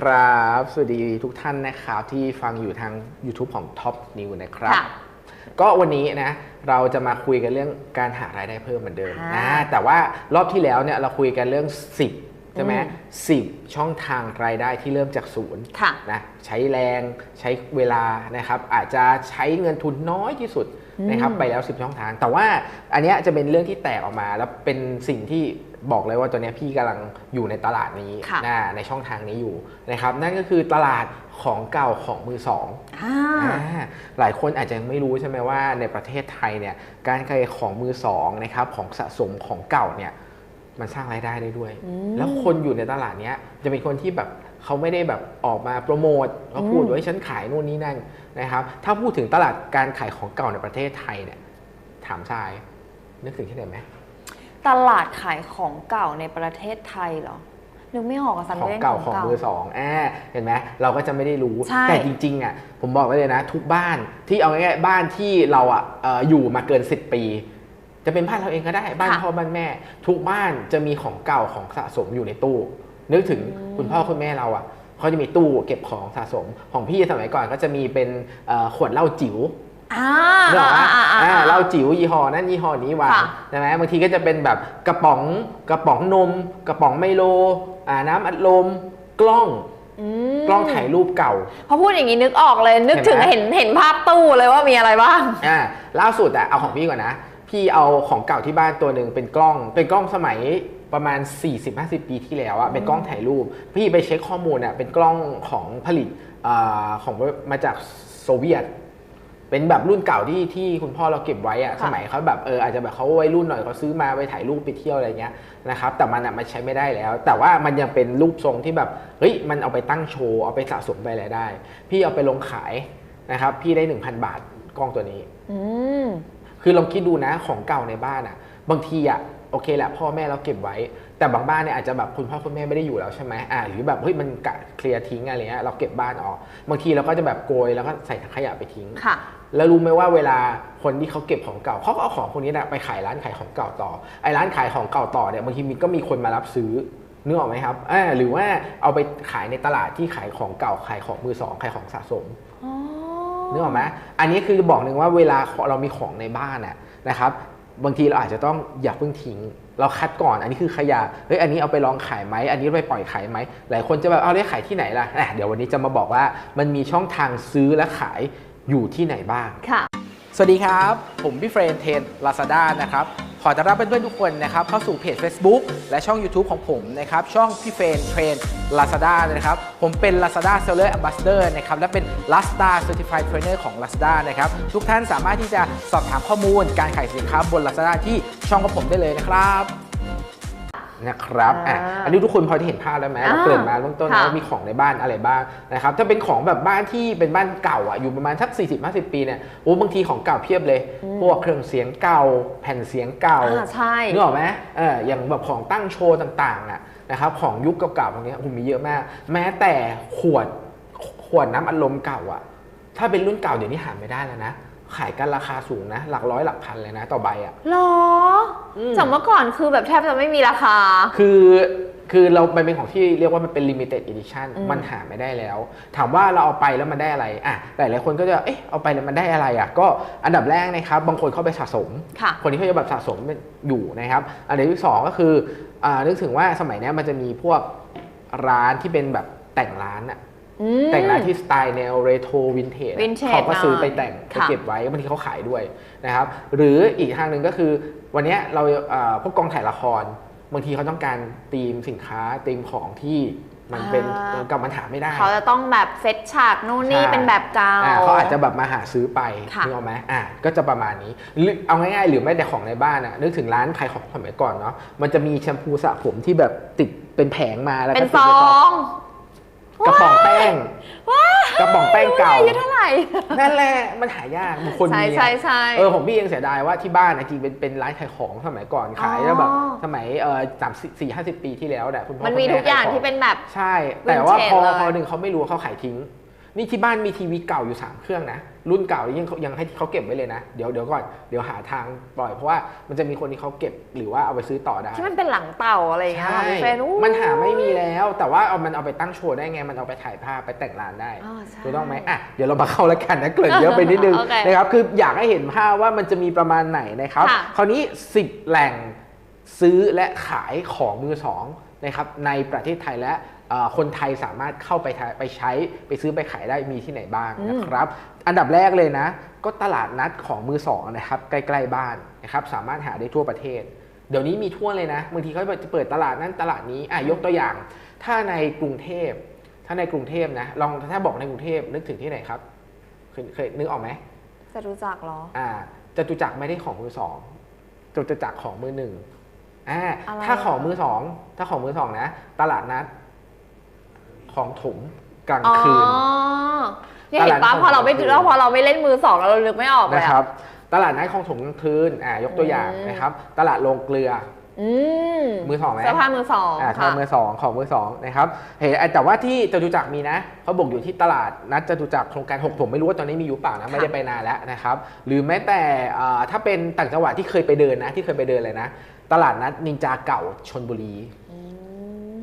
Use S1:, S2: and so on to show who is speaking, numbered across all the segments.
S1: ครับ สวัสดีทุกท่านนะครับที่ฟังอยู่ทาง YouTube ของ Top New นะครับ
S2: ค่ะ
S1: ก็วันนี้นะเราจะมาคุยกันเรื่องการหารายได้เพิ่มเหมือนเดิม
S2: อ่า
S1: นะแต่ว่ารอบที่แล้วเนี่ยเราคุยกันเรื่อง 10 ใช่ไหม
S2: อืม
S1: สิบช่องทางรายได้ที่เริ่มจากศูนย์
S2: ค่ะ
S1: นะใช้แรงใช้เวลานะครับอาจจะใช้เงินทุนน้อยที่สุดนะครับ
S2: อืม
S1: ไปแล้ว 10 ช่องทาง แต่ว่าอันเนี้ยจะเป็นเรื่องที่แตกออกมา แล้วเป็นสิ่งที่ บอกเลยว่าตัวเนี้ยพี่กำลังอยู่ในตลาดนี้
S2: ค่ะ
S1: นะในช่องทางนี้อยู่นะครับนั่นก็คือตลาดของเก่าของมือสอง
S2: อ่า
S1: อ่าหลายคนอาจจะยังไม่รู้ใช่ไหมว่าในประเทศไทยเนี่ยการขายของมือสองนะครับของสะสมของเก่าเนี่ยมันสร้างรายได้ได้ด้วย
S2: อืม
S1: แล้วคนอยู่ในตลาดเนี้ยจะเป็นคนที่แบบเขาไม่ได้แบบออกมาโปรโมทเขาพูด
S2: อืม
S1: ว่าฉันขายนู่นนี่นั่นนะครับ ถ้าพูดถึงตลาดการขายของเก่าในประเทศไทยเนี่ยถามทรายนึกถึงที่ไหนไหม
S2: ตลาดขายของเก่าในประเทศไทยเหรอนึกไม่ออกอะซัน
S1: ของ
S2: เล่น
S1: เก่าของมือสองอ่าเห็นไหมเราก็จะไม่ได้รู้
S2: ใช่
S1: แต่จริงๆอะผมบอกไว้เลยนะ ทุกบ้านที่เอาง่ายๆบ้านที่เราอะเอ่ออยู่มาเกิน 10 ปี จะเป็นบ้านเราเองก็ได้บ้านพ่อบ้านแม่ ทุกบ้านจะมีของเก่าของสะสมอยู่ในตู้ นึกถึงคุณพ่อคุณแม่เราอะเขาจะมีตู้เก็บของสะสมของพี่สมัยก่อนก็จะมีเป็นเอ่อขวดเหล้าจิ๋ว
S2: อ่า
S1: เนกออกปะ
S2: อ่าอ่า
S1: อ่า
S2: อ่า
S1: เหล้าจิ๋วยี่ห้อนั้นยี่ห้อนี้วาง
S2: ค่ะ
S1: ใช่ไหมบางทีก็จะเป็นแบบกระป๋องกระป๋องนม กระป๋องไมโลอ่าน้ำอัดลมกล้อง
S2: อืม
S1: กล้องถ่ายรูปเก่า
S2: พอพูดอย่างนี้นึกออกเลยนึกถึง
S1: เห็
S2: เห็
S1: น
S2: น
S1: ไหม
S2: เห็นภาพตู้เลยว่ามีอะไรบ้าง
S1: อ่าล่าสุดอะเอาของพี่ก่อนนะ พี่เอาของเก่าที่บ้านตัวหนึ่งเป็นกล้อง เป็นกล้องสมัยประมาณ 40-50 ปีที่แล้วอะเป็นกล้องถ่ายรูป พี่ไปเช็คข้อมูลอะเป็นกล้องของผลิตอาของมาจากโซเวียต เป็นแบบรุ่นเก่าที่ที่คุณพ่อเราเก็บไว้อะ
S2: ค่ะ
S1: สมัยเขาแบบเอออาจจะแบบเขาวัยรุ่นหน่อยเขาซื้อมาไปถ่ายรูปไปเที่ยวอะไรเงี้ยนะครับแต่มันอะมันใช้ไม่ได้แล้ว แต่ว่ามันยังเป็นรูปทรงที่แบบเฮ้ยมันเอาไปตั้งโชว์เอาไปสะสมไปอะไรได้ พี่เอาไปลงขายนะครับพี่ได้ 1,000 บาทกล้องตัวนี้
S2: อืม
S1: คือลองคิดดูนะของเก่าในบ้านอะบางทีอะโอเคแหละพ่อแม่เราเก็บไว้ แต่บางบ้านเนี่ยอาจจะแบบคุณพ่อคุณแม่ไม่ได้อยู่แล้วใช่ไหมอ่าหรือแบบเฮ้ยมันกะเคลียร์ทิ้งอะไรเงี้ยเราเก็บบ้านออก บางทีเราก็จะแบบโกยแล้วก็ใส่ถังขยะไปทิ้ง
S2: ค่ะ
S1: แล้วรู้ไหมว่าเวลาคนที่เขาเก็บของเก่าเขาก็เอาของพวกนี้นะไปขายร้านขายของเก่าต่อไอ้ร้านขายของเก่าต่อเนี่ยบางทีมีก็มีคนมารับซื้อนึกออกไหมครับอ่าหรือว่าเอาไปขายในตลาดที่ขายของเก่าขายของมือสองขายของสะสม
S2: อ๋อ
S1: นึกออกไหมอันนี้คือบอกหนึ่งว่าเวลาเรามีของในบ้านน่ะนะครับ บางทีเราอาจจะต้องอย่าเพิ่งทิ้ง เราคัดก่อน อันนี้คือขยะเฮ้ยอันนี้เอาไปลองขายไหมอันนี้ไปปล่อยขายไหมหลายคนจะแบบเอาได้ขายที่ไหนล่ะอะเดี๋ยววันนี้จะมาบอกว่ามันมีช่องทางซื้อและขายอยู่ที่ไหนบ้าง
S2: ค่ะ
S1: สวัสดีครับ ผมพี่เฟรนเทน Lazada นะครับ ขอต้อนรับเพื่อนๆทุกคนนะครับเข้าสู่เพจ Facebook และช่อง YouTube ของผมนะครับช่องพี่เฟรนเทรน Lazada นะครับผมเป็น Lazada Seller Ambassador นะครับและเป็น Lazada Certified Trainer ของ Lazada นะครับทุกท่านสามารถที่จะสอบถามข้อมูลการขายสินค้าบน Lazada ที่ช่องของผมได้เลยนะครับ นะครับอะ
S2: อ่า
S1: อันนี้ทุกคนพอจะเห็นภาพแล้วไหมเรา
S2: อ่า
S1: เกริ่นมาเบื้องต้น
S2: ค่ะ
S1: ว่ามีของในบ้านอะไรบ้างนะครับถ้าเป็นของแบบบ้านที่เป็นบ้านเก่าอะอยู่ประมาณสัก 40-50 ปีเนี่ยโอ้บางทีของเก่าเพียบเลย พวกเครื่องเสียงเก่า แผ่นเสียงเก่า
S2: อ่าใช่
S1: นึกออกไหมเอออย่างแบบของตั้งโชว์ต่างๆอะนะครับของยุคเก่าๆตรงนี้ยโอ้โหมีเยอะมาก แม้แต่ขวดขวดน้ำอัดลมเก่าอะถ้าเป็นรุ่นเก่าเดี๋ยวนี้หาไม่ได้แล้วนะ ขายกันราคาสูงนะ หลักร้อยหลักพันเลยนะ ต่อใบอะ
S2: หรออ
S1: ม
S2: จากเมื่อก่อนคือแบบแทบจะไม่มีราคา
S1: คือคือเรามันเป็นของที่เรียกว่ามันเป็น limited edition
S2: อืม
S1: มันหาไม่ได้แล้ว ถามว่าเราเอาไปแล้วมันได้อะไรอะหลายหลายๆคนก็จะเอ๊ะเอาไปแล้วมันได้อะไรอะก็อันดับแรกนะครับ บางคนเข้าไปสะสม
S2: ค่ะ
S1: คนที่เขาจะแบบสะสมอยู่นะครับ อันดับที่สองก็คืออ่านึกถึงว่าสมัยเนี้ยมันจะมีพวกร้านที่เป็นแบบแต่งร้านอะ
S2: อืม
S1: แต่งร้านที่สไตล์แนวเรโทรวินเทจ
S2: Vintage
S1: เขาก็ซื้อ
S2: หน่อย
S1: ไปแต่งไป
S2: ค่ะ
S1: เก็บไว้บางทีเขาขายด้วยนะครับ หรืออีกทางหนึ่งก็คือวันเนี้ยเราเอ่อพวกกองถ่ายละคร บางทีเขาต้องการธีมสินค้าธีมของที่มันเป็น
S2: อ่า
S1: กับมันหาไม่ได้
S2: เขาจะต้องแบบเซตฉากนู่นนี่
S1: ใช่
S2: เป็นแบบเก่า
S1: อ่าเขาอาจจะแบบมาหาซื้อไป
S2: ค่ะ
S1: นึกออกไหมอ่าก็จะประมาณนี้หรือเอาง่ายๆ หรือแม้แต่ของในบ้านอะนึกถึงร้านขายของสมัยก่อนเนาะมันจะมีแชมพูสระผมที่แบบติดเป็นแผงมาแล้วก็
S2: เป็น
S1: ติด
S2: ซ
S1: ใน
S2: อง
S1: กระป๋องแป้งกระป๋องแป้งเก่า
S2: อายุเท่าไหร่
S1: นั่นแหละมันหายากบางคน
S2: ใช่
S1: มีอะ
S2: ใช่ใช่
S1: เออผมพี่ยังเสียดายว่าที่บ้านนะจริงเป็นเป็นร้านขายของสมัยก่อนขาย
S2: อ๋อ
S1: แล้วแบบสมัยเออสามสี่ห้าสิบปีที่แล้วแหละคุณพ่อ
S2: มันมี
S1: คุณแทุ
S2: กอย่าง
S1: ข
S2: ที่เป็นแบบ
S1: ใช่ แต่ว่าพอ
S2: Vintage เลย
S1: พอหนึ่งเขาไม่รู้เขาขายทิ้ง นี่ที่บ้านมีทีวีเก่าอยู่3เครื่องนะ รุ่นเก่ายังยังให้เขาเก็บไว้เลยนะ เดี๋ยวเดี๋ยวก่อนเดี๋ยวหาทางปล่อยเพราะว่ามันจะมีคนที่เขาเก็บหรือว่าเอาไปซื้อต่อได้
S2: ที่มันเป็นหลังเต่าอะไรอย่างเงี้ย
S1: ใช่
S2: ค่ะพี่เฟรนอู้
S1: มันหาไม่มีแล้ว แต่ว่าเอามันเอาไปตั้งโชว์ได้ไง มันเอาไปถ่ายภาพไปแต่งร้านได้
S2: อ๋อใช่
S1: ถูกต้องไหมอะเดี๋ยวเรามาเข้าแล้วกันนะเกริ่นเยอะไปนิดนึง
S2: โอเค
S1: นะครับคืออยากให้เห็นภาพว่ามันจะมีประมาณไหนนะครับ
S2: ค่ะ
S1: คราวนี้ 10 แหล่งซื้อและขายของมือสองนะครับในประเทศไทยและเอ่อ คนไทยสามารถเข้าไปทาไปใช้ไปซื้อไปขายได้มีที่ไหนบ้างนะครับ อันดับแรกเลยนะ ก็ตลาดนัดของมือสองนะครับใกล้ๆบ้านนะครับสามารถหาได้ทั่วประเทศ เดี๋ยวนี้มีทั่วเลยนะบางทีเขาจะเปิดตลาดนั้นตลาดนี้อะยกตัวอย่าง ถ้าในกรุงเทพ ถ้าในกรุงเทพนะลองถ้าบอกในกรุงเทพนึกถึงที่ไหนครับเคยเคยนึกออกไหม
S2: จะรู้จักเหรอ
S1: อ่าจตุจักรไม่ได้ของมือสองจตุจักรของมือหนึ่งอ่า
S2: อะไร
S1: ถ้าของ
S2: อะ
S1: มือสองถ้าของมือสองนะ ตลาดนัด ของถมกลาง
S2: อ๋อ
S1: คืน
S2: เนี่ยเห็น
S1: ตลา
S2: ปะ
S1: ด
S2: พอเราไม่
S1: ของ
S2: แล้วพอเราไม่เล่นมือสองเราลึกไม่ออกเลย
S1: นะ
S2: อะ
S1: ครับ ตลาดนัดของถมกลางคืนอ่ายกตัวอย่าง
S2: อืม
S1: นะครับ ตลาดโรงเกลือ
S2: อืม
S1: มือสองไหม
S2: เสื้อผ้ามือสอง
S1: อ่า
S2: ค่ะ
S1: ทองมือสองของมือสองนะครับ เห็นแต่ว่าที่จตุจักรมีนะเขาบอกอยู่ที่ตลาดนัดจตุจักรโครงการหกผมไม่รู้ว่าตอนนี้มีอยู่เปล่านะไม่ได้ไปนานแล้วนะครับ หรือแม้แต่อ่าถ้าเป็นต่างจังหวัดที่เคยไปเดินนะ ที่เคยไปเดินเลยนะ ตลาดนัดนินจาเก่าชนบุรี
S2: อื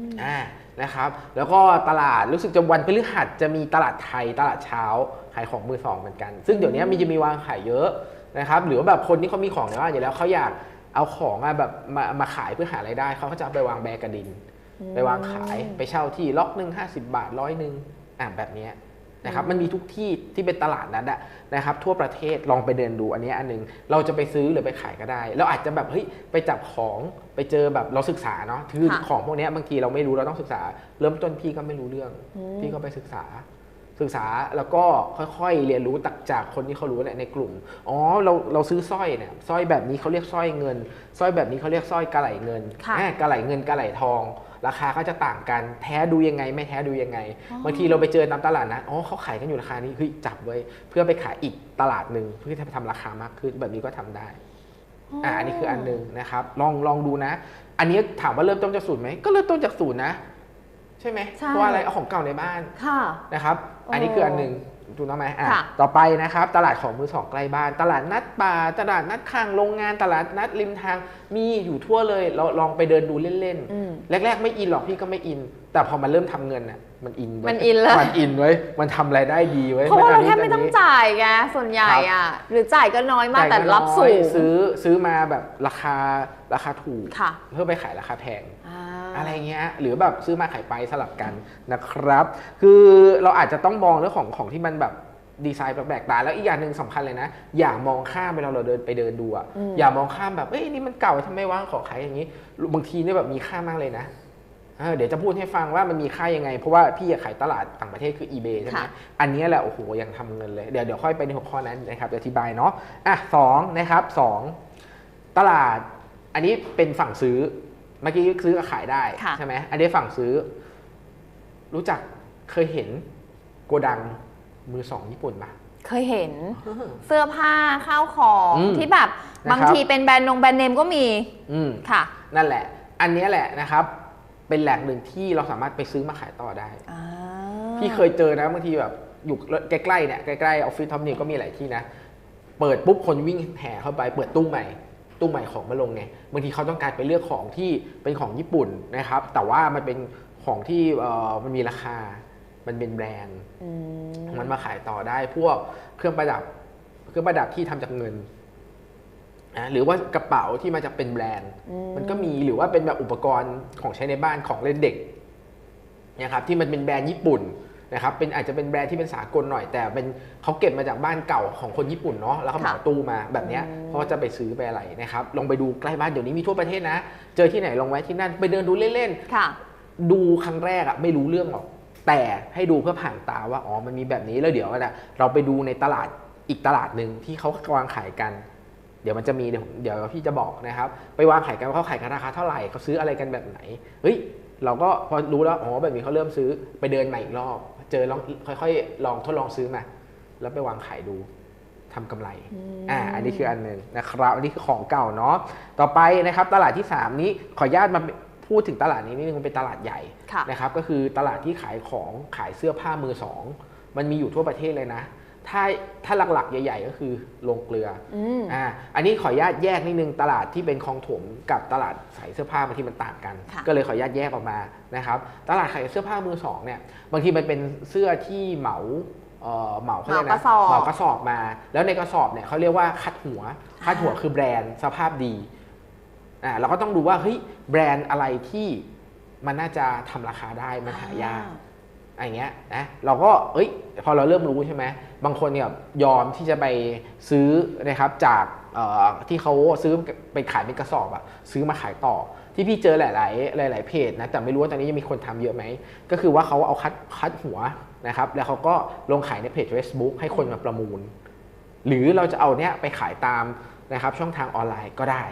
S2: ม
S1: อ่า นะครับแล้วก็ตลาดรู้สึกจะวันพฤหัสจะมีตลาดไทยตลาดเช้าขายของมือสองเหมือนกัน ซึ่งเดี๋ยวนี้มีจะมีวางขายเยอะนะครับหรือว่าแบบคนที่เขามีของในบ้านอยู่แล้วเขาอยากเอาของอะแบบมามาขายเพื่อหารายได้เขาก็จะเอาไปวางแบกกระดิน ไปวางขายไปเช่าที่ล็อกหนึ่งห้าสิบาทร้อยหนึ่งอะแบบเนี้ย นะครับมันมีทุกที่ที่เป็นตลาดนัดอะนะครับทั่วประเทศลองไปเดินดูอันนี้อันหนึงเราจะไปซื้อหรือไปขายก็ได้ เราอาจจะแบบเฮ้ยไปจับของไปเจอแบบเราศึกษาเนาะคือ
S2: ค่ะ
S1: ของพวกเนี้ยบางทีเราไม่รู้เราต้องศึกษา เริ่มต้นพี่ก็ไม่รู้เรื่อง
S2: อืม
S1: พี่ก็ไปศึกษาศึกษาแล้วก็ค่อยๆเรียนรู้จากจากคนที่เขารู้แหละในกลุ่ม อ๋อเราเราซื้อสร้อยเนี่ยสร้อยแบบนี้เขาเรียกสร้อยเงินสร้อยแบบนี้เขาเรียกสร้อยกระไหลเงิน
S2: ค่ะ
S1: อ่ากระไหลเงินกระไหลทอง ราคาก็จะต่างกันแท้ดูยังไง ไม่แท้ดูยังไง
S2: อ๋อ
S1: บางทีเราไปเจอตามตลาดนะอ๋อเขาขายกันอยู่ราคานี้เฮ้ยจับไว้เพื่อไปขายอีกตลาดหนึ่งเพื่อจะทำราคามากขึ้นแบบนี้ก็ทำได้อ่าอันนี้คืออันหนึ่งนะครับ ลองลองดูนะ อันนี้ถามว่าเริ่มต้นจากศูนย์ไหมก็เริ่มต้นจากศูนย์นะ ใช่ไหม
S2: ใช่
S1: เพราะว่าอะไรเอาของเก่าในบ้าน
S2: ค่ะ
S1: นะครับ
S2: โอ้
S1: อันนี้คืออันหนึ่ง ถูกต้องไหมอะ
S2: ค่ะ
S1: ต่อไปนะครับ ตลาดของมือสองใกล้บ้าน ตลาดนัดป่า ตลาดนัดข้างโรงงาน ตลาดนัดริมทาง มีอยู่ทั่วเลย เราลองไปเดินดูเล่น
S2: อืม
S1: ๆ แรก ๆ ไม่อินหรอกพี่ก็ไม่อิน แต่พอมันเริ่มทำเงินอะ มันอินเว้ย
S2: มันอินเลย
S1: มันอินไว้ย มันทำรายได้ดีไว้ย
S2: เพราะว่าเราแทบ
S1: น
S2: ไม่
S1: น
S2: ต้อง
S1: นี้
S2: จ่ายไงส่วนใหญ่อะ หรือจ่ายก็น้อยมากแต่
S1: จ่าย
S2: รับสู
S1: น้อย
S2: ง
S1: ซื้อซื้อมาแบบราคาราคาถูก
S2: ค่ะ
S1: เพื่อไปขายราคาแพง
S2: อ่า
S1: อะไรเงี้ยหรือแบบซื้อมาขายไปสลับกันนะครับ คือเราอาจจะต้องมองเรื่องของของที่มันแบบดีไซน์แปลกๆตาแล้วอีกอย่างหนึ่งสำคัญเลยนะ อย่ามองข้ามเวลาเราเดินไปเดินดูอะ
S2: อืม
S1: อย่ามองข้ามแบบเอ้ยนี่มันเก่าทำไมวะขอขายอย่างนี้ บางทีเนี่ยแบบมีค่ามากเลยนะเออเดี๋ยวจะพูดให้ฟังว่ามันมีค่ายังไง เพราะว่าพี่อะขายตลาดต่างประเทศคือ eBay ใช่ไหม
S2: ค่ะ
S1: อันเนี้ยแหละโอ้โหยังทำเงินเลย เดี๋ยวเดี๋ยวค่อยไปในหัวข้อนั้นนะครับจะอธิบายเนาะอะสองนะครับสองตลาด อันนี้เป็นฝั่งซื้อ เมื่อกี้ซื้อกับขายได้
S2: ค่ะ
S1: ใช่ไหมอันนี้ฝั่งซื้อ รู้จักเคยเห็นโกดังมือสองญี่ปุ่นปะ
S2: เคยเห็นเสื้อผ้าข้าวของ
S1: อืม
S2: ที่แบบ
S1: นะครับ
S2: บางทีเป็นแบรนด์นงแบรนด์เนมก็มี
S1: อืม
S2: ค่ะ
S1: นั่นแหละ อันเนี้ยแหละนะครับ เป็นแหล่งหนึ่งที่เราสามารถไปซื้อมาขายต่อได้
S2: อ่า
S1: พี่เคยเจอนะบางทีแบบอยู่ใกล้ๆเนี่ยใกล้ๆออฟฟิศทอมนิวก็มีหลายที่นะ เปิดปุ๊บคนวิ่งแห่เข้าไป เปิดตู้ใหม่ ตู้ใหม่ของมาลงไงบางทีเขาต้องการไปเลือกของที่เป็นของญี่ปุ่นนะครับ แต่ว่ามันเป็นของที่เอ่อมันมีราคา มันเป็นแบรนด์
S2: อืม
S1: มันมาขายต่อได้พวกเครื่องประดับ เครื่องประดับที่ทำจากเงินนะหรือว่ากระเป๋าที่มาจากเป็นแบรนด์ มันก็มีหรือว่าเป็นแบบอุปกรณ์ของใช้ในบ้านของเล่นเด็กนะครับที่มันเป็นแบรนด์ญี่ปุ่น นะครับเป็นอาจจะเป็นแบรนด์ที่เป็นสากลหน่อย แต่เป็นเขาเก็บมาจากบ้านเก่าของคนญี่ปุ่นเนาะแล้วเขาเหมา
S2: ค่ะ
S1: ตู้มาแบบเนี้ย
S2: อืม
S1: เขาก็จะไปซื้อไปอะไรนะครับลองไปดูใกล้บ้านเดี๋ยวนี้มีทั่วประเทศนะ เจอที่ไหนลองไว้ที่นั่นไปเดินดูเล่นๆ
S2: ค่ะ
S1: ดูครั้งแรกอะไม่รู้เรื่องหรอกแต่ให้ดูเพื่อผ่านตาว่าอ๋อมันมีแบบนี้แล้วเดี๋ยวนะเราไปดูในตลาดอีกตลาดหนึ่งที่เขาวางขายกัน เดี๋ยวมันจะมีเดี๋ยวผมเดี๋ยวพี่จะบอกนะครับ ไปวางขายกันว่าเขาขายกันราคาเท่าไหร่เขาซื้ออะไรกันแบบไหนเฮ้ยเราก็พอรู้แล้วอ๋อแบบนี้เขาเริ่มซื้อไปเดินใหม่อีกรอบ เจอลองค่อยๆ ลองทดลองซื้อมาแล้วไปวางขายดูทำกำไร อ่า อันนี้คืออันหนึ่งนะครับ อันนี้คือของเก่าเนาะ ต่อไปนะครับตลาดที่ 3 นี้ขออนุญาตมาพูดถึงตลาดนี้นิดนึงมันเป็นตลาดใหญ่
S2: ค่ะ
S1: นะครับ ก็คือตลาดที่ขายของขายเสื้อผ้ามือสอง มันมีอยู่ทั่วประเทศเลยนะ ถ้าถ้าหลักๆ ใหญ่ ๆ ก็คือโรงเกลือ
S2: อืม
S1: อ่าอันนี้ขออนุญาตแยกนิดนึงตลาดที่เป็นคลองถมกับตลาดขายเสื้อผ้าบางทีมันต่างกัน
S2: ค่ะ
S1: ก็เลยขออนุญาตแยกออกมานะครับตลาดขายเสื้อผ้ามือสองเนี่ยบางทีมันเป็นเสื้อที่เหมาเอ่อเหมาเขาเรียก
S2: เหมาก
S1: นะ
S2: ระสอบ
S1: เหมากระสอบมา แล้วในกระสอบเนี่ยเขาเรียกว่าคัดหัว คัดหัวคือแบรนด์สภาพดีอ่าเราก็ต้องดูว่าเฮ้ยแบรนด์อะไรที่มันน่าจะทำราคาได้มันหายาก อะไรเงี้ยนะเราก็เอ้ยพอเราเริ่มรู้ใช่ไหมบางคนเนี่ยยอมที่จะไปซื้อนะครับจากที่เขาซื้อไปขายเป็นกระสอบอะซื้อมาขายต่อ ที่พี่เจอหลาย ๆ หลาย ๆ เพจนะแต่ไม่รู้ว่าตอนนี้ยังมีคนทำเยอะไหม ก็คือว่าเขาเอาคัดคัดหัวนะครับแล้วเขาก็ลงขายในเพจ Facebook ให้คนมาประมูล หรือเราจะเอาเนี้ยไปขายตาม นะครับช่องทางออนไลน์ก็ได้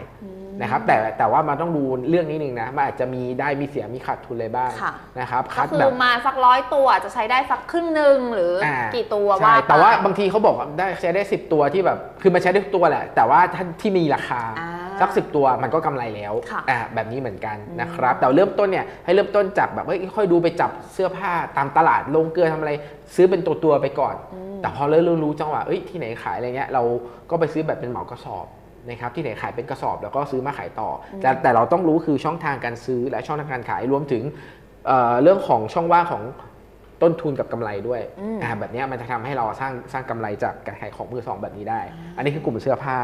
S1: นะครับแต่แต่ว่ามันต้องดูเรื่องนี้หนึ่งนะมันอาจจะมีได้มีเสียมีขาดทุนเลยบ้าง
S2: ค่ะ
S1: นะครับ
S2: ก็
S1: คัด
S2: คื
S1: แบ
S2: อบมาสักร้อยตัวจะใช้ได้สักครึ่งหนึ่งหรืออากี่ตัว
S1: ใช่
S2: ว่า
S1: แต่ว่า
S2: ไป
S1: บางทีเขาบอกว่าได้ใช้ได้ 10 ตัวที่แบบคือมันใช้ได้ทุกตัวแหละ แต่ว่าถ้าที่มีราคา
S2: อ่า
S1: สักสิตัวมันก็กำไรแล้ว
S2: ค่ะ
S1: อ่าแบบนี้เหมือนกันนะครับ แต่เริ่มต้นเนี่ยให้เริ่มต้นจากแบบเฮ้ยค่อยดูไปจับเสื้อผ้าตามตลาดลงเกลือทำอะไร ซื้อเป็นตัวตัวๆไปก่อน แต่พอเริ่มรู้จังหวะเอ้ยที่ไหนขายอะไรเงี้ยเราก็ไปซื้อแบบเป็นเหมากระสอบนะครับที่ไหนขายเป็นกระสอบแล้วก็ซื้อมาขายต่ออแต่แต่เราต้องรู้คือช่องทางการซื้อและช่องทางการขายรวมถึงเอ่อเรื่องของช่องว่างของ ต้นทุนกับกำไรด้วย
S2: อืม
S1: อ่าแบบเนี้ยมันจะทำให้เราสร้างสร้างกำไรจากการขายของมือสองแบบนี้ได้ อันนี้คือกลุ่มเสื้อผ้า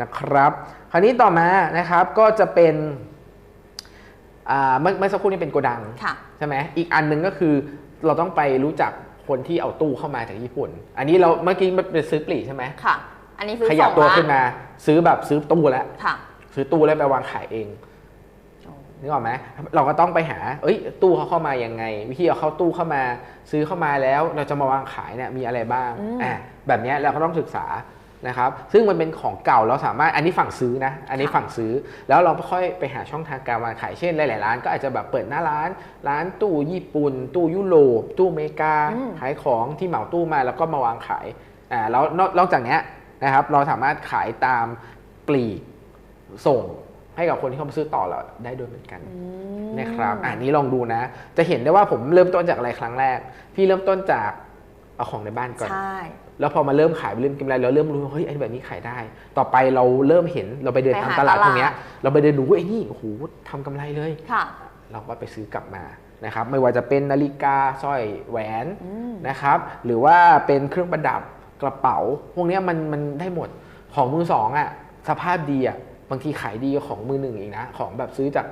S1: นะครับ คราวนี้ต่อมานะครับก็จะเป็นอ่าเมื่อเมื่อสักครู่นี้เป็นโกดัง
S2: ค่ะ
S1: ใช่ไหมอีกอันหนึ่งก็คือเราต้องไปรู้จักคนที่เอาตู้เข้ามาจากญี่ปุ่น อันนี้เราเมื่อกี้มันเป็นซื้อปลีกใช่ไหม
S2: ค่ะ อันนี้ซื้อ
S1: ขยับ
S2: ส่ง
S1: ตัว
S2: ละ
S1: ขึ้นมา ซื้อแบบซื้อตู้แล้ว
S2: ค่ะ
S1: ซื้อตู้แล้วไปวางขายเอง นึกออกไหมเราก็ต้องไปหา เอ้ย ตู้เขาเข้ามายังไง วิธีเอาเข้าตู้เข้ามา ซื้อเข้ามาแล้ว เราจะมาวางขายเนี่ยมีอะไรบ้าง
S2: อืม
S1: อ่าแบบเนี้ยเราก็ต้องศึกษานะครับ ซึ่งมันเป็นของเก่าเราสามารถอันนี้ฝั่งซื้อนะ อันนี้
S2: ค่ะ
S1: ฝั่งซื้อ แล้วเราค่อยไปหาช่องทางการวางขาย เช่นหลาย ๆ ร้านก็อาจจะแบบเปิดหน้าร้าน ร้านตู้ญี่ปุ่น ตู้ยุโรป ตู้อเมริกา
S2: อืม
S1: ขายของที่เหมาตู้มาแล้วก็มาวางขาย อ่า แล้วนอกนอกจากเนี้ยนะครับ เราสามารถขายตามปลีกส่ง ให้กับคนที่เขามาซื้อต่อเราได้ด้วยเหมือนกัน
S2: อืม
S1: นะครับอันนี้ลองดูนะ จะเห็นได้ว่าผมเริ่มต้นจากอะไรครั้งแรก พี่เริ่มต้นจากเอาของในบ้านก่อน
S2: ใช่
S1: แล้วพอมาเริ่มขายเริ่มกินอะไรเราเริ่มรู้ว่าเฮ้ยไอ้แบบนี้ขายได้ ต่อไปเราเริ่มเห็นเราไปเดิน
S2: ไป
S1: ตาม
S2: หา
S1: ตลาด
S2: ตลาด
S1: ตรงเนี้ยเราไปเดินดูว่าไอ้นี่โอ้โหทำกำไรเลย
S2: ค่ะ
S1: เราก็ไปซื้อกลับมานะครับไม่ว่าจะเป็นนาฬิกาสร้อยแหวน
S2: อืม
S1: นะครับ หรือว่าเป็นเครื่องประดับกระเป๋า พวกเนี้ยมันมันได้หมดของมือสองอะสภาพดีอะ บางทีขายดีกว่าของมือหนึ่งอีกนะ ของแบบซื้อจาก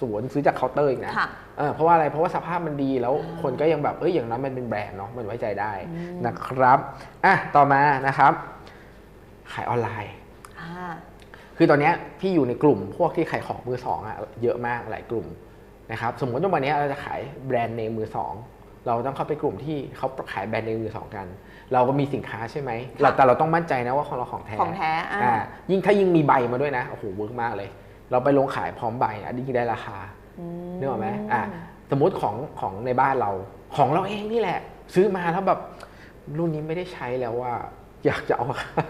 S1: สวนซื้อจากเคาน์เตอร์อีกนะ
S2: ค่ะ
S1: เออเพราะว่าอะไรเพราะว่าสภาพมันดีแล้วคนก็ยังแบบเอ้ยอย่างนั้นมันเป็นแบรนด์เนาะมันไว้ใจได้นะครับอะต่อมานะครับ ขายออนไลน์
S2: อ่า
S1: คือตอนเนี้ยพี่อยู่ในกลุ่มพวกที่ขายของมือสองอะเยอะมากหลายกลุ่มนะครับสมมติว่าวันเนี้ยเราจะขายแบรนด์เนมมือสองเราต้องเข้าไปกลุ่มที่เขาขายแบรนด์เนมมือสองกัน เราก็มีสินค้าใช่ไหมเราแต่เราต้องมั่นใจนะว่าของเราของแท้
S2: ของแท้อ่า
S1: อ่ายิ่งถ้ายิ่งมีใบมาด้วยนะโอ้โหเวิร์กมากเลย เราไปลงขายพร้อมใบอันนี้ยิ่งได้ราคานึกออกไหมอะสมมติของของในบ้านเราของเราเองนี่แหละ ซื้อมาแล้วแบบรุ่นนี้ไม่ได้ใช้แล้วว่าอยากจะเอา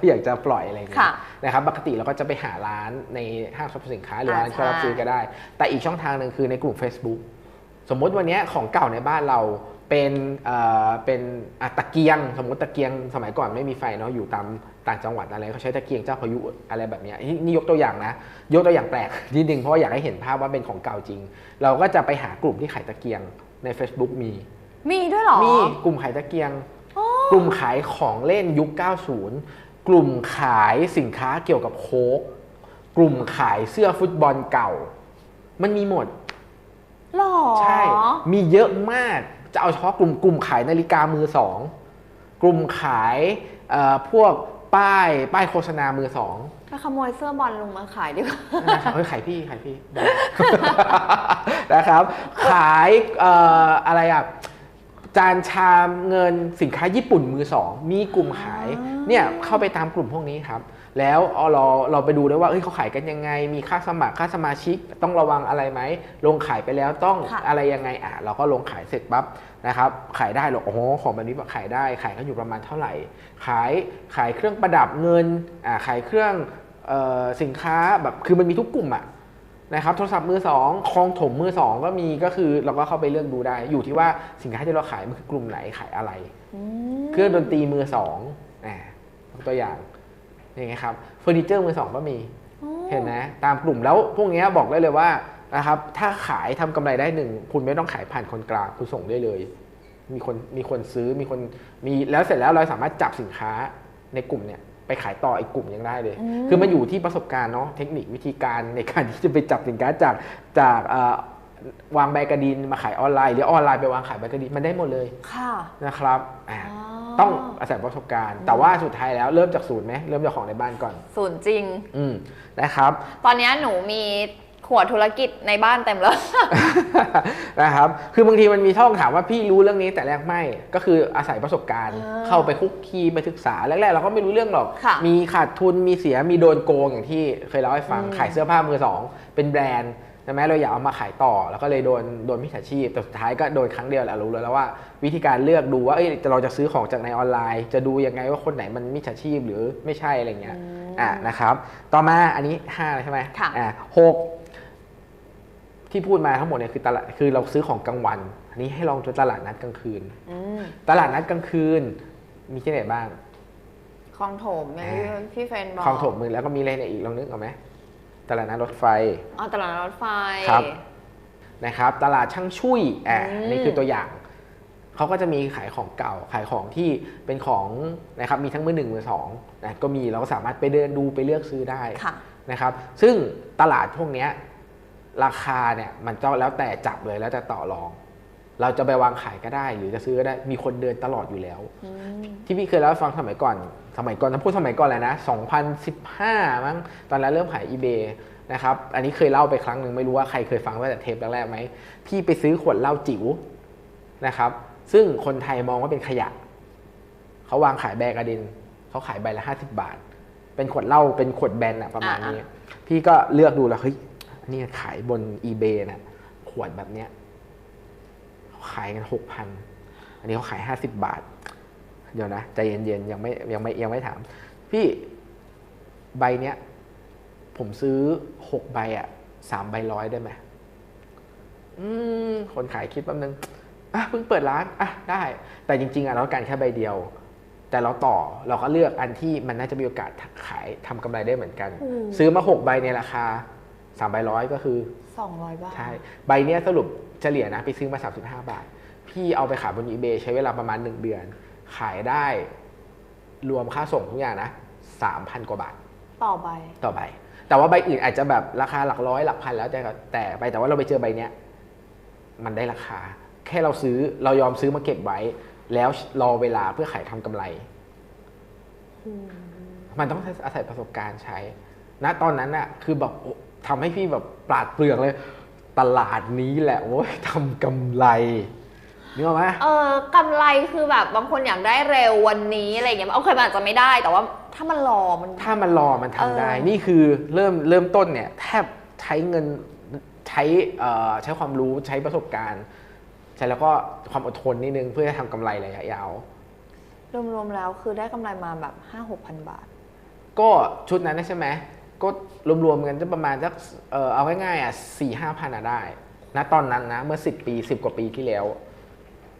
S1: อยากจะปล่อยอะไรอย่างเงี้
S2: ค่ะ
S1: ยนะครับปกติเราก็จะไปหาร้านในห้างสรรพสินค้าหรือ
S2: อ่า
S1: ร้านที่เรารับ
S2: ใช่
S1: ซื้อก็ได้ แต่อีกช่องทางหนึ่งคือในกลุ่ม Facebook สมมติวันเนี้ยของเก่าในบ้านเรา เป็นเอ่อเป็นอะตะเกียงสมมติตะเกียงสมัยก่อนไม่มีไฟเนาะอยู่ตามต่างจังหวัดอะไรเขาใช้ตะเกียงเจ้าพายุอะไรแบบเนี้ยนี่นี่ยกตัวอย่างนะ ยกตัวอย่างแปลกนิดนึงเพราะว่าอยากให้เห็นภาพว่าเป็นของเก่าจริง เราก็จะไปหากลุ่มที่ขายตะเกียงใน Facebook มี
S2: มีด้วยเหรอ
S1: มีกลุ่มขายตะเกียง กลุ่มขายของเล่นยุค 90 กลุ่มขายสินค้าเกี่ยวกับโค้กกลุ่มขายเสื้อฟุตบอลเก่า มันมีหมด
S2: หรอ
S1: ใช่ มีเยอะมาก จะเอาเฉพาะกลุ่มกลุ่มขายนาฬิกามือสองกลุ่มขายเอ่อพวกป้ายป้ายโฆษณามือสอง
S2: ไปขโมยเสื้อบอลลุงมาขายดีกว่า
S1: นะครับเฮ้ยขายพี่ขายพี่นะครับ ขายเอ่ออะไรอะ จานชามเงินสินค้าญี่ปุ่นมือสองมีกลุ่มขาย
S2: อ่า
S1: เนี่ยเข้าไปตามกลุ่มพวกนี้ครับ แล้วเอาเราเราไปดูด้วยว่าเฮ้ยเขาขายกันยังไง มีค่าสมัครค่าสมาชิกต้องระวังอะไรไหมลงขายไปแล้วต้อง
S2: ค่ะ
S1: อะไรยังไงอะเราก็ลงขายเสร็จปั๊บนะครับขายได้หรอโอ้โหของแบบนี้แบบขายได้ขายกันอยู่ประมาณเท่าไหร่ ขายขายเครื่องประดับเงินอ่าขายเครื่องเอ่อสินค้าแบบคือมันมีทุกกลุ่มอะ นะครับโทรศัพท์มือสองคลองถมมือสองก็มีก็คือเราก็เข้าไปเลือกดูได้ อยู่ที่ว่าสินค้าที่เราขายมันคือกลุ่มไหนขายอะไร
S2: อืม
S1: เครื่องดนตรีมือสองอ่ายกตัวอย่างนี่ไงครับเฟอร์นิเจอร์มือสองก็มี
S2: อ๋อ
S1: เห็นไหมตามกลุ่มแล้วพวกเนี้ยบอกได้เลยว่านะครับถ้าขายทำกำไรได้หนึ่งคุณไม่ต้องขายผ่านคนกลางคุณส่งได้เลย มีคนมีคนซื้อมีคนมีแล้วเสร็จแล้วเราสามารถจับสินค้าในกลุ่มเนี่ย ไปขายต่ออีกกลุ่มยังได้เลย คือมันอยู่ที่ประสบการณ์เนาะเทคนิควิธีการในการที่จะไปจับสินค้าจากจากเอ่อวางใบกระดินมาขายออนไลน์ หรือออนไลน์ไปวางขายใบกระดินมันได้หมดเลย
S2: ค่ะ
S1: นะครับอ่า
S2: อ๋อ
S1: ต้องอาศัยประสบการณ์ แต่ว่าสุดท้ายแล้วเริ่มจากศูนย์ไหมเริ่มจากของในบ้านก่อน
S2: ศูนย์จริง
S1: อืมนะครับ
S2: ตอนเนี้ยหนูมี หัวธุรกิจในบ้านเต็มเลย
S1: นะครับคือบางทีมันมีช่องถามว่าพี่รู้เรื่องนี้แต่แรกไม่ก็คืออาศัยประสบการณ์
S2: อ่า
S1: เข้าไปคุกคีไปศึกษาแรกๆเราก็ไม่รู้เรื่องหรอก
S2: ค่ะ
S1: มีขาดทุนมีเสียมีโดนโกงอย่างที่เคยเล่าให้ฟัง
S2: อืม
S1: ขายเสื้อผ้ามือสองเป็นแบรนด์ใช่ไหมเราอยากเอามาขายต่อแล้วก็เลยโดนโดนมิจฉาชีพแต่สุดท้ายก็โดนครั้งเดียวแหละรู้แล้วว่า วิธีการเลือกดูว่าเอ้ยเราจะซื้อของจากในออนไลน์ จะดูยังไงว่าคนไหนมันมิจฉาชีพหรือไม่ใช่อะไรเงี้ย
S2: อืม
S1: อะนะครับ ต่อมาอันนี้5เลยใช่ไหม
S2: ค่ะ
S1: อะหก ที่พูดมาทั้งหมดเนี่ยคือตลาดคือเราซื้อของกลางวัน อันนี้ให้ลองดูตลาดนัดกลางคืน
S2: อืม
S1: ตลาดนัดกลางคืน มีที่ไหนบ้าง
S2: คลองถมอย่างที่
S1: อ่า
S2: พี่เฟรนบอก
S1: คลองถมมือแล้วก็มีอะไรเนี่ยอีกลองนึกออกไหมตลาดนัดรถไฟ
S2: อ๋อตลาดรถไฟ
S1: ครับนะครับ ตลาดช่างชุยอ่า
S2: อืม
S1: นี่คือตัวอย่างเขาก็จะมีขายของเก่าขายของที่เป็นของนะครับมีทั้งมือหนึ่งมือสองนะก็มีเราก็สามารถไปเดินดูไปเลือกซื้อได้
S2: ค่ะ
S1: นะครับ ซึ่งตลาดพวกเนี้ย ราคาเนี่ยมันก็แล้วแต่จับเลยแล้วแต่ต่อรอง เราจะไปวางขายก็ได้ หรือจะซื้อก็ได้มีคนเดินตลอดอยู่แล้ว
S2: อืม
S1: ที่พี่เคยเล่าให้ฟังสมัยก่อน สมัยก่อนถ้าพูดสมัยก่อนเลยนะ 2015 มั้งตอนนั้นเริ่มขาย eBay นะครับอันนี้เคยเล่าไปครั้งหนึ่งไม่รู้ว่าใครเคยฟังตั้งแต่เทปแรกๆไหมพี่ไปซื้อขวดเหล้าจิ๋วนะครับซึ่งคนไทยมองว่าเป็นขยะ เขาวางขายแบรกระดิน เขาขายใบละ50บาท เป็นขวดเหล้าเป็นขวดแบนอะประมาณนี้ พี่ก็เลือกดูแล้วเฮ้ย อันนี้ขายบน eBay นะขวดแบบเนี้ยเขาขายกัน6,000อันนี้เขาขาย50บาท เดี๋ยวนะใจเย็นๆยังไม่ยังไม่ยังไม่ถาม พี่ใบเนี้ยผมซื้อหกใบอะสามใบร้อยได้ไหมอืมคนขายคิดแป๊บนึงอะเพิ่งเปิดร้านอะได้ แต่จริง ๆอะเราต้องการแค่ใบเดียว แต่เราต่อเราก็เลือกอันที่มันน่าจะมีโอกาสขายทำกำไรได้เหมือนกัน
S2: อืม
S1: ซื้อมาหกใบในราคา สามใบร้อยก็คือ
S2: สองร้อยบาท
S1: ใช่ใบเนี้ยสรุปเฉลี่ยนะไปซื้อมา 35 บาท พี่เอาไปขายบน eBay ใช้เวลาประมาณ 1 เดือน ขายได้รวมค่าส่งทุกอย่างนะ 3,000 กว่าบาท
S2: ต่อใบ
S1: ต่อใบ แต่ว่าใบอื่นอาจจะแบบราคาหลักร้อยหลักพันแล้วแต่แต่ไปแต่ว่าเราไปเจอใบเนี้ยมันได้ราคา แค่เราซื้อเรายอมซื้อมาเก็บไว้ แล้วรอเวลาเพื่อขายทำกำไร มันต้องอาศัยประสบการณ์ใช้ ณตอนนั้นน่ะคือแบบโอ้ ทำให้พี่แบบปราดเปรื่องเลย ตลาดนี้แหละโอ้ยทำกำไรนึกออกไหม
S2: เออกำไรคือแบบบางคนอยากได้เร็ววันนี้อะไรอย่างเงี้ยโอเคมันอาจจะไม่ได้ แต่ว่าถ้ามันรอมัน
S1: ถ้ามันรอมันทำได้
S2: เออ
S1: นี่คือเริ่มเริ่มต้นเนี่ยแทบใช้เงินใช้เอ่อใช้ความรู้ใช้ประสบการณ์ใช้แล้วก็ความอดทนนิดนึงเพื่อจะทำกำไรระยะยาว
S2: รวมๆแล้วคือได้กำไรมาแบบห้าหกพันบาท
S1: ก็ชุดนั้นนะใช่ไหม ก็รวมๆกันจะประมาณสักเออเอาง่ายๆอะสี่ห้าพันอะได้นะตอนนั้นนะเมื่อสิบปีสิบกว่าปีที่แล้ว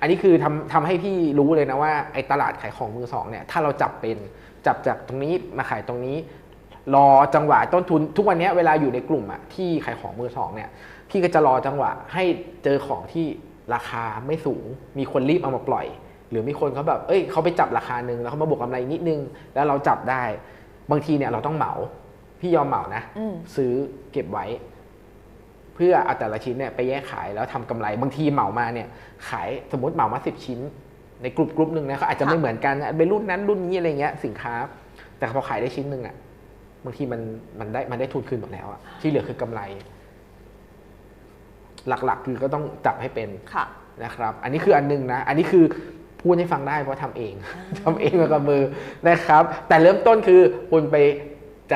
S1: อันนี้คือทำทำให้พี่รู้เลยนะว่าไอ้ตลาดขายของมือสองเนี่ยถ้าเราจับเป็นจับจากตรงนี้มาขายตรงนี้ รอจังหวะต้นทุนทุกวันนี้เวลาอยู่ในกลุ่มอะที่ขายของมือสองเนี่ยพี่ก็จะรอจังหวะให้เจอของที่ราคาไม่สูง มีคนรีบเอามาปล่อย หรือมีคนเขาแบบเอ้ยเขาไปจับราคาหนึ่งแล้วเขามาบวกกำไรนิดนึง แล้วเราจับได้ บางทีเนี่ยเราต้องเหมา พี่ยอมเหมานะ
S2: อืม
S1: ซื้อเก็บไว้ เพื่อเอาแต่ละชิ้นเนี่ยไปแยกขายแล้วทำกำไรบางทีเหมามาเนี่ยขายสมมติเหมามาสิบชิ้น ในกลุ่มกลุ่มหนึ่งนะเขาอาจจะไม่เหมือนกันนะเป็นรุ่นนั้นรุ่นนี้อะไรเงี้ยสินค้า แต่พอขายได้ชิ้นหนึ่งอะบางทีมันมันได้มันได้ทุนคืนหมดแล้วอะที่เหลือคือกำไร หลักๆ คือก็ต้องจับให้เป็น
S2: ค่ะ
S1: นะครับ อันนี้คืออันหนึงนะ อันนี้คือพูดให้ฟังได้เพราะทำเองทำเองมากับมือนะครับ แต่เริ่มต้นคือคุณไปจ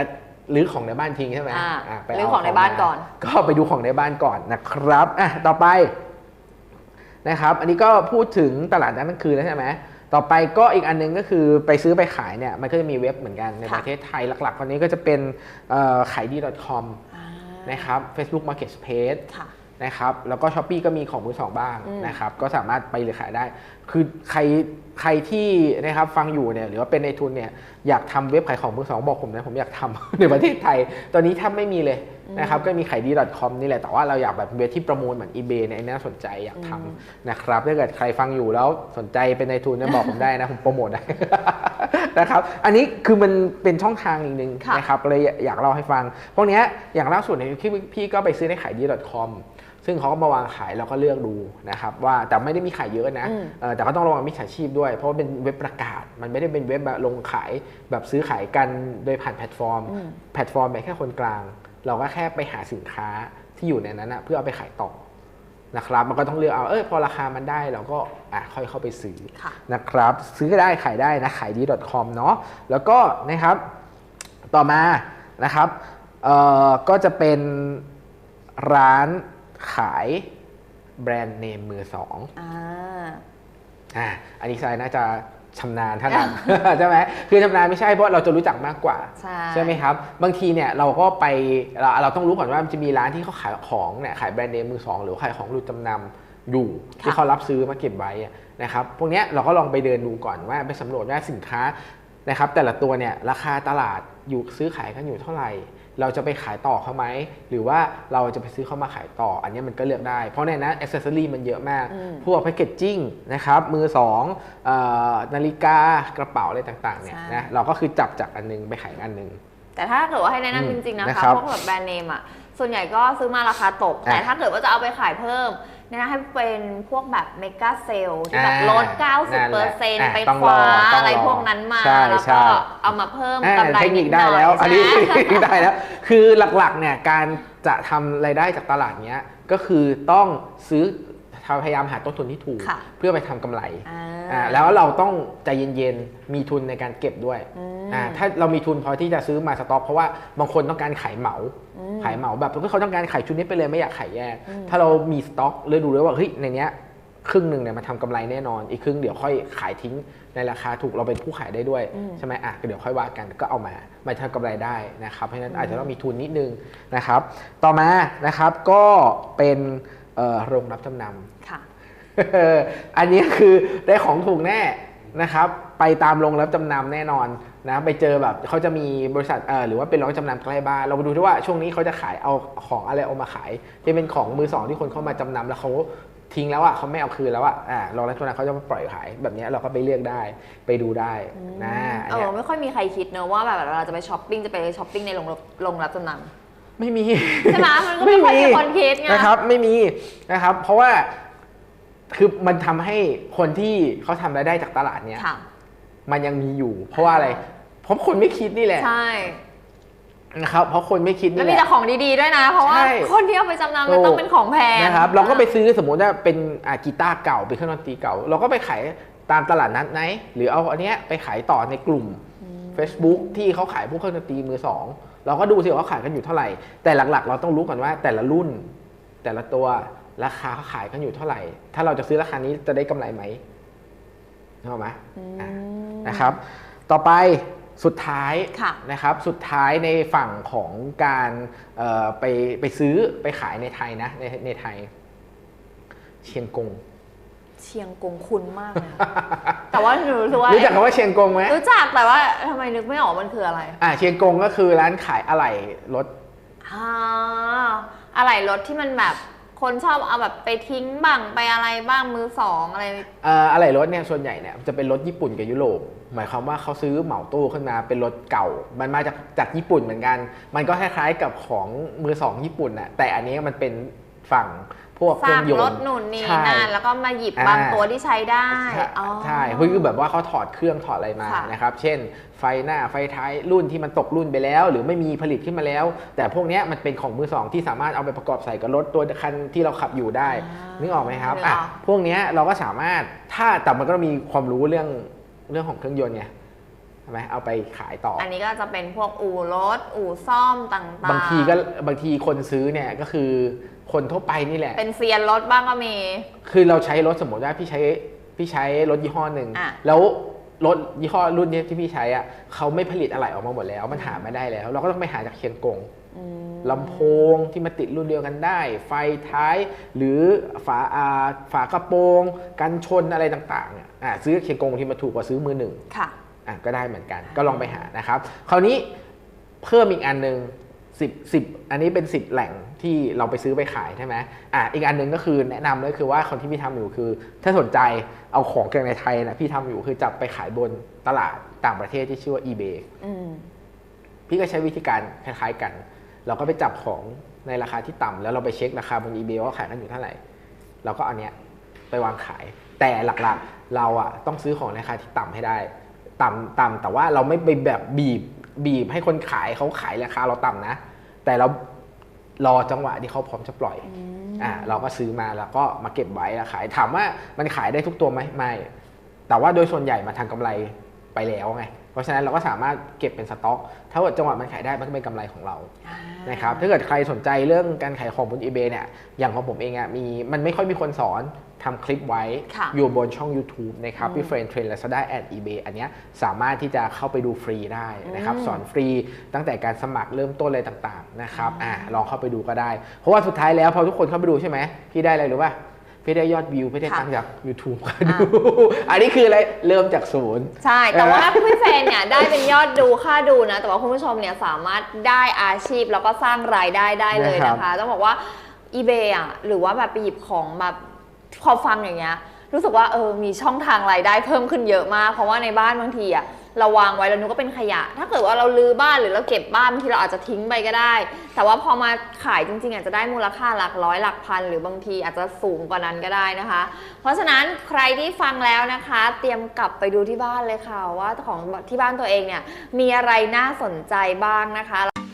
S1: ะรื้อของในบ้านทิ้งใช่ไหม
S2: อ่า
S1: อะไป
S2: รื้อ
S1: เา
S2: ของในบ้านก่อน
S1: ก็ไปดูของในบ้านก่อนนะครับอะต่อไปนะครับ อันนี้ก็พูดถึงตลาดนัดกลางคืนแล้วใช่ไหมต่อไปก็อีกอันหนึงก็คือไปซื้อไปขายเนี่ยมันก็จะมีเว็บเหมือนกันใน
S2: ค่ะ
S1: ประเทศไทยหลักๆตอนนี้ก็จะเป็นเอ่อขายดี .com
S2: อ่า
S1: นะครับ Facebook Marketplace
S2: ค่ะ
S1: นะครับแล้วก็ช้อปปีก็มีของมือสองบ้าง
S2: อืม
S1: นะครับก็สามารถไปเลยขายได้ คือใครใครที่นะครับฟังอยู่เนี่ยหรือว่าเป็นในทุนเนี่ยอยากทำเว็บขายของมือสองบอกผมนะผมอยากทำในประเทศไทย ตอนนี้ถ้าไม่มีเลยนะครับก็มีขายดี .com นี่แหละแต่ว่าเราอยากแบบเว็บที่ประมูลเหมือน eBay เนี่ยอันนี้น่าสนใจอยากทำนะครับถ้าเกิดใครฟังอยู่แล้วสนใจเป็นในทุนเนี่ยบอกผมได้นะผมโปรโมทได้นะครับอันนี้คือมันเป็นช่องทางอีกหนึ่ง
S2: ค่ะ
S1: นะครับเลยอยากเล่าให้ฟังพวกเนี้ยอย่างล่าสุดเนี่ยพี่พี่ก็ไปซื้อในขายดี .com ซึ่งเขาก็มาวางขายเราก็เลือกดูนะครับว่าแต่ไม่ได้มีขายเยอะนะ
S2: อืม
S1: เออแต่ก็ต้องระวังมิจฉาชีพด้วย เพราะว่าเป็นเว็บประกาศ มันไม่ได้เป็นเว็บแบบลงขายแบบซื้อขายกันโดยผ่านแพลตฟอร์ม
S2: อืม
S1: แพลตฟอร์มเป็นแค่คนกลาง เราก็แค่ไปหาสินค้าที่อยู่ในนั้นนะเพื่อเอาไปขายต่อนะครับมันก็ต้องเลือกเอาเออพอราคามันได้เราก็อะค่อยเข้าไปซื้อ
S2: ค่ะ
S1: นะครับ ซื้อได้ขายได้นะขายดี .com เนาะแล้วก็นะครับต่อมานะครับเอ่อก็จะเป็นร้าน ขายแบรนด์เนมมือสอง
S2: อ่า
S1: อ่าอันนี้ทรายน่าจะชำนาญท่านั้นใช่ไหมคือชำนาญไม่ใช่เพราะเราจะรู้จักมากกว่า
S2: ใช่
S1: ไหมครับ บางทีเนี่ยเราก็ไปเราเราต้องรู้ก่อนว่ามันจะมีร้านที่เขาขายของเนี่ยขายแบรนด์เนมมือสองหรือขายของหลุดจำนำอยู่ที่เขารับซื้อมาเก็บไว้อะนะครับพวกเนี้ยเราก็ลองไปเดินดูก่อนว่าไปสำรวจว่าสินค้า นะครับแต่ละตัวเนี่ยราคาตลาดอยู่ซื้อขายกันอยู่เท่าไหร่ เราจะไปขายต่อเขาไหมหรือว่าเราจะไปซื้อเขามาขายต่อ อันเนี้ยมันก็เลือกได้ เพราะในนั้นอ c เซสซอรี่มันเยอะมาก
S2: อืม
S1: พวกแพคเกจจิ้งนะครับมือสองเอ่อนาฬิกากระเป๋าอะไรต่างๆเนี่ย
S2: ใช่
S1: นะเราก็คือจับจากอันนึงไปขายอันนึง
S2: แต่ถ้าเกิดว่าให้แนะ
S1: อืม
S2: นำจริงๆนะ
S1: นะครั
S2: คะ
S1: บ
S2: พวกแบบแบรนด์เนมอะส่วนใหญ่ก็ซื้อมาราคาตก
S1: อะ
S2: แต่ถ้าเกิดว่าจะเอาไปขายเพิ่ม แนะนำให้เป็นพวกแบบเมก a เซลที่แบบ
S1: อ่า
S2: ลด
S1: นั่นแหละ
S2: 90%
S1: อะ
S2: ไป
S1: ต้อง
S2: คว้า
S1: ลองต้อง
S2: อะไร
S1: ลอง
S2: พวกนั้นมา
S1: ใช่
S2: แล้ว
S1: ใช่
S2: ก็เอามาเพิ่ม
S1: อ่ากำ
S2: ไร
S1: เทคนิ
S2: นิ
S1: ค
S2: ดห
S1: ได้
S2: น่อย
S1: แล้ว อันนี้
S2: ใช่
S1: เทคนิคได้แล้ว คือหลักๆเนี่ยการจะทำรายได้จากตลาดเนี้ยก็คือต้องซื้อ พยายามหาต้นทุนที่ถูก
S2: ค่ะ
S1: เพื่อไปทำกำไร
S2: อ่า
S1: อ่าแล้วเราต้องใจเย็นๆมีทุนในการเก็บด้วย
S2: อืม
S1: อ่าถ้าเรามีทุนพอที่จะซื้อมาสต็อกเพราะว่าบางคนต้องการขายเหมาขายเหมาแบบเพื่อเขาต้องการขายชุดนี้ไปเลยไม่อยากขายแยกถ้าเรามีสต็อกเลยดูเลยว่าเฮ้ยในเนี้ยครึ่งหนึ่งเนี่ยมาทำกำไรแน่นอน อีกครึ่งเดี๋ยวค่อยขายทิ้งในราคาถูกเราเป็นผู้ขายได้ด้วย
S2: อืม
S1: ใช่ไหมอะก็เดี๋ยวค่อยว่ากันก็เอามามาทำกำไรได้นะครับเพราะฉะนั้นอาจจะต้องมีทุนนิดนึงนะครับ ต่อมานะครับก็เป็นเอ่อ โรงรับจำนำ
S2: ค่ะ
S1: อันนี้คือได้ของถูกแน่นะครับ ไปตามโรงรับจำนำแน่นอนนะไปเจอแบบเขาจะมีบริษัทเออหรือว่าเป็นโรงรับจำนำใกล้บ้านเราไปดูด้วยว่าช่วงนี้เขาจะขายเอาของอะไรเอามาขายที่เป็นของมือสองที่คนเข้ามาจำนำแล้วเขาทิ้งแล้วอะเขาไม่เอาคืนแล้วอะอ่าโรงรับจำนำเขาจะมาปล่อยขาย แบบเนี้ยเราก็ไปเลือกได้ไปดูได้นะอัน
S2: เอ
S1: เนี้
S2: อยไม่ค่อยมีใครคิดเนอะว่าแบบเราจะไปช้อปปิ้งจะไปช้อปปิ้งในโรงรับโรงรับจำนำ
S1: ไม่มี
S2: ใช่ไหมมันก็ไม่ค่อยมีคนคิดไง
S1: นะครับ ไม่มีนะครับ เพราะว่าคือมันทำให้คนที่เขาทำรายได้จากตลาดเนี้ย
S2: ค่ะ
S1: มันยังมีอยู่ เพราะว่าอะไรเพราะคนไม่คิดนี่แหละ
S2: ใช่
S1: นะครับเพราะคนไม่คิด
S2: แล้ว
S1: นี่แห
S2: มี
S1: ละ
S2: แต่ของดีๆด้วยนะ เพราะว่า
S1: ใช่
S2: คนที่เอาไปจำนำมันต้องเป็นของแพง
S1: นะครับ เราก็ไปซื้อสมมติว่าเป็นอ่ากีตาร์เก่าเป็นเครื่องดนตรีเก่า เราก็ไปขายตามตลาดนัดไหน หรือเอาอันเนี้ยไปขายต่อในกลุ่ม Facebook ที่เขาขายพวกเครื่องดนตรีมือสองเราก็ดูสิว่าเขาขายกันอยู่เท่าไหร่ แต่หลักๆ เราต้องรู้ก่อนว่าแต่ละรุ่น แต่ละตัวราคาเขาขายกันอยู่เท่าไหร่ ถ้าเราจะซื้อราคานี้จะได้กำไรไหมเข้าไหมอะนะครับ ต่อไปสุดท้าย
S2: ค่ะ
S1: นะครับสุดท้ายในฝั่งของการเอ่อไปไปซื้อไปขายในไทยนะในในไทย เชียงกง
S2: เชียงกงคุณมากเลยอะแต่ว่าหนูรู้สึกว่า
S1: รู้จักคำว่าเชียงกงไหม
S2: รู้จักแต่ว่าทำไมนึกไม่ออกมันคืออะไร
S1: อ่าเชียงกงก็คือร้านขายอะไหล่รถ
S2: อ่าอะไรรถที่มันแบบคนชอบเอาแบบไปทิ้งบ้างไปอะไรบ้างมือสองอะไร
S1: เอ่ออะไหล่รถเนี่ยส่วนใหญ่เนี่ยจะเป็นรถญี่ปุ่นกับยุโรปหมายความว่าเขาซื้อเหมาตู้ขึ้นมาเป็นรถเก่า มันมาจากจากญี่ปุ่นเหมือนกัน มันก็คล้ายๆกับของมือสองญี่ปุ่นน่ะแต่อันนี้มันเป็นฝั่ง พวกเค
S2: ส
S1: รื่
S2: ร้า
S1: องงยน
S2: ร
S1: ต์
S2: ถหนุนนี่
S1: ใช่
S2: นั่นแล้วก็มาหยิบ
S1: อ่า
S2: บางตัวที่ใช้ได้
S1: ใช่
S2: อ๋อ
S1: ใช่คือแบบว่าเขาถอดเครื่องถอดอะไรมา
S2: ค่ะ
S1: นะครับ เช่น ไฟหน้าไฟท้ายรุ่นที่มันตกรุ่นไปแล้ว หรือไม่มีผลิตขึ้นมาแล้ว แต่พวกเนี้ยมันเป็นของมือสองที่สามารถเอาไปประกอบใส่กับรถตัวคันที่เราขับอยู่ได้นึกออกไหมครับ
S2: นึกอ
S1: อะ
S2: อก
S1: พวกเนี้ยเราก็สามารถถ้าแต่มันก็ต้องมีความรู้เรื่องเรื่องของเครื่องยนต์ไง ใช่ไหมเอาไปขายต่ออ
S2: อันนี้ก็จะเป็นพวกอู่รถ อู่ซ่อมต่างๆ
S1: บางทีก็บางทีคนซื้อเนี่ยก็คือคนทั่วไปนี่แหละ
S2: เป็นเซียนรถบ้างก็มี
S1: คือเราใช้รถสมมติว่าพี่ใช้พี่ใช้รถยี่ห้อหนึ่ง
S2: อะ
S1: แล้วรถยี่ห้อรุ่นเนี้ยที่พี่ใช้อะเขาไม่ผลิตอะไรออกมาหมดแล้ว มันหาไม่ได้แล้ว เราก็ต้องไปหาจากเชียงกง
S2: อืม
S1: ลำโพงที่มาติดรุ่นเดียวกันได้ ไฟท้าย หรือฝาอาฝากระโปรง กันชนอะไรต่างๆเนี่ยอะซื้อเคียงกงที่มาถูกกว่าซื้อมือหนึ่ง
S2: ค่ะ
S1: อะก็ได้เหมือนกัน ก็ลองไปหานะครับ คราวนี้เพิ่มอีกอันหนึ่งสิบสิบอันนี้เป็นสิบแหล่งที่เราไปซื้อไปขายใช่ไหมอะอีกอันหนึ่งก็คือแนะนำเลยคือว่าคนที่พี่ทำอยู่คือ ถ้าสนใจเอาของเก่งในไทยนะพี่ทำอยู่คือจับไปขายบนตลาดต่างประเทศที่ชื่อว่า eBay
S2: อืม
S1: พี่ก็ใช้วิธีการคล้ายๆกัน เราก็ไปจับของในราคาที่ต่ำแล้วเราไปเช็คราคาบน eBay ว่าขายกันอยู่เท่าไหร่เราก็เอาเนี้ยไปวางขาย แต่หลักๆเราอะต้องซื้อของในราคาที่ต่ำให้ได้ ต่ำต่ำแต่ว่าเราไม่ไปแบบบีบบีบให้คนขายเขาขายราคาเราต่ำนะ แต่เรารอจังหวะที่เขาพร้อมจะปล่อยอ่าเราก็ซื้อมาแล้วก็มาเก็บไว้แล้วขายถามว่ามันขายได้ทุกตัวไหมไม่ แต่ว่าโดยส่วนใหญ่มาทางกำไรไปแล้วไงเพราะฉะนั้นเราก็สามารถเก็บเป็นสต็อก ถ้าเกิดจังหวะมันขายได้มันก็เป็นกำไรของเรานะครับถ้าเกิดใครสนใจเรื่องการขายของบน eBay เนี่ยอย่างของผมเองอะมีมันไม่ค่อยมีคนสอน ทำคลิปไว้
S2: ค่ะ
S1: อยู่บนช่อง YouTube นะครับ
S2: อืม
S1: พี่เฟรนเทรนและ Lazada and eBay อันเนี้ยสามารถที่จะเข้าไปดูฟรีได้นะครับ
S2: อืม
S1: สอนฟรีตั้งแต่การสมัครเริ่มต้นอะไรต่างๆนะครับอ่าลองเข้าไปดูก็ได้ เพราะว่าสุดท้ายแล้วพอทุกคนเข้าไปดูใช่ไหมพี่ได้อะไรรู้ป่ะพี่ได้ยอดวิว พี่ได้
S2: ค่ะ
S1: ตังค์จาก YouTube มาดู อันนี้คืออะไร เริ่มจากศูนย์
S2: ใช่ แต่ว่าพี่เฟรนเนี่ยได้เป็นยอดดูค่าดูนะ แต่ว่าคุณผู้ชมเนี่ยสามารถได้อาชีพแล้วก็สร้างรายได้ได้เลยนะคะ ต้องบอกว่า eBay อะหรือว่าแบบไปหยิบของแบบ พอฟังอย่างเงี้ยรู้สึกว่าเออมีช่องทางรายได้เพิ่มขึ้นเยอะมาก เพราะว่าในบ้านบางทีอะเราวางไว้แล้วนึกว่าเป็นขยะ ถ้าเกิดว่าเราลื้อบ้านหรือเราเก็บบ้านบางทีเราอาจจะทิ้งไปก็ได้ แต่ว่าพอมาขายจริงๆอาจจะได้มูลค่าหลักร้อยหลักพัน หรือบางทีอาจจะสูงกว่านั้นก็ได้นะคะ เพราะฉะนั้นใครที่ฟังแล้วนะคะ เตรียมกลับไปดูที่บ้านเลยค่ะว่าของที่บ้านตัวเองเนี่ยมีอะไรน่าสนใจบ้างนะคะ